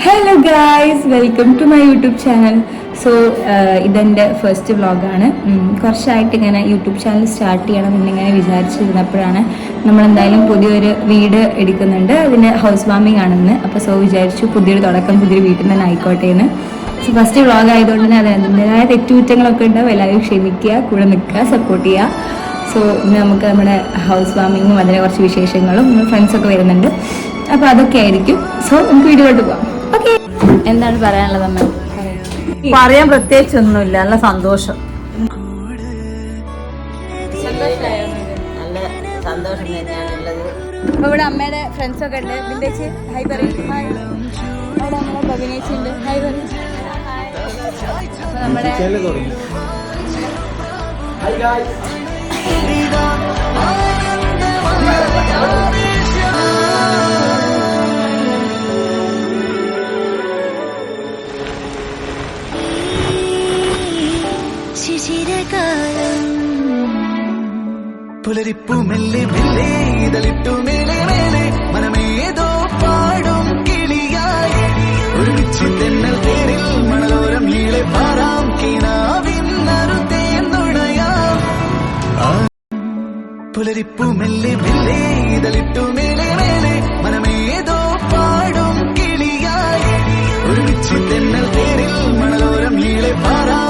Hello guys welcome to my YouTube channel so ഇതെന്റെ first വ്ളോഗാണ് കുറച്ചായിട്ട് ഇങ്ങനെ യൂട്യൂബ് ചാനൽ സ്റ്റാർട്ട് ചെയ്യണം എന്നിങ്ങനെ വിചാരിച്ചിരുന്നപ്പോഴാണ് നമ്മളെന്തായാലും പുതിയൊരു വീട് എടുക്കുന്നുണ്ട്. അതിന് ഹൗസ് വാമിംഗ് ആണെന്ന്. അപ്പോൾ സോ വിചാരിച്ചു പുതിയൊരു തുടക്കം പുതിയൊരു വീട്ടിൽ തന്നെ ആയിക്കോട്ടെ എന്ന് സോ ഫസ്റ്റ് വ്ളോഗ് ആയതുകൊണ്ട് തന്നെ അത് അതിന്റെതായ തെറ്റുകുറ്റങ്ങളൊക്കെ ഉണ്ടാവും. എല്ലാവരും ക്ഷമിക്കുക കൂടെ നിൽക്കുക സപ്പോർട്ട് ചെയ്യുക. സോ നമുക്ക് നമ്മുടെ ഹൗസ് വാമിങ്ങും അതിനെ കുറച്ച് വിശേഷങ്ങളും ഫ്രണ്ട്സൊക്കെ വരുന്നുണ്ട്. അപ്പോൾ അതൊക്കെ ആയിരിക്കും. സോ നമുക്ക് വീഡിയോട്ട് ഓക്കെ എന്താണ് പറയാനുള്ളത് അമ്മ? പറയാൻ പ്രത്യേകിച്ച് ഒന്നുമില്ല നല്ല സന്തോഷം. ഇവിടെ അമ്മയുടെ ഫ്രണ്ട്സ് ഒക്കെ ഉണ്ട്. ബിന്ദേച്ച് ഹൈ പറയും. ഹായ് അവിടെ നമ്മുടെ ബബിനേച്ചി ഉണ്ട്. ഹായ് പറയും. അപ്പോൾ ശിരകാലം പുലരിപ്പു മെല്ലെ മെല്ലെ ഇതളിട്ടു മേലെ മേലെ മനമേതോ പാടും കിളിയായി. ഒരുമിച്ചു തെന്നൽ തേരിൽ മണലോരം ഈളെ പാറാം കിണാവിന്നറു തേന്നുണയാം പുലരിപ്പു മെല്ലെ മെല്ലെ ഇതളിട്ടു മേലെ മേലെ മനമേതോ പാടും കിളിയായി. ഒരുമിച്ചു തെന്നൽ തേരിൽ മണലോരം ഈളെ പാറാം